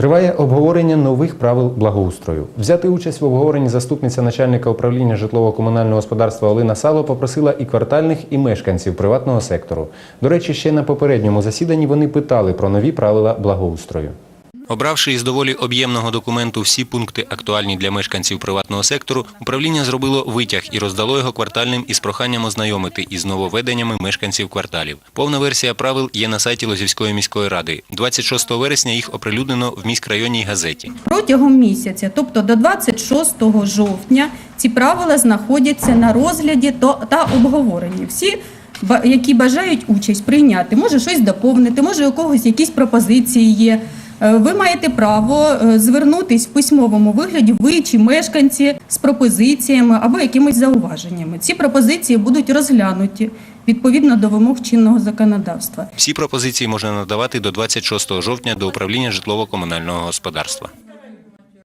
Триває обговорення нових правил благоустрою. Взяти участь в обговоренні заступниця начальника управління житлово-комунального господарства Олена Сало попросила і квартальних, і мешканців приватного сектору. До речі, ще на попередньому засіданні вони питали про нові правила благоустрою. Обравши із доволі об'ємного документу всі пункти, актуальні для мешканців приватного сектору, управління зробило витяг і роздало його квартальним із проханням ознайомити із нововведеннями мешканців кварталів. Повна версія правил є на сайті Лозівської міської ради. 26 вересня їх оприлюднено в міськрайонній газеті. Протягом місяця, тобто до 26 жовтня, ці правила знаходяться на розгляді та обговоренні. Всі, які бажають участь прийняти, може щось доповнити, може у когось якісь пропозиції є. Е, Ви маєте право е, звернутись в письмовому вигляді, ви чи мешканці з пропозиціями або якимись зауваженнями. Ці пропозиції будуть розглянуті відповідно до вимог чинного законодавства. Всі пропозиції можна надавати до 26 жовтня до управління житлово-комунального господарства.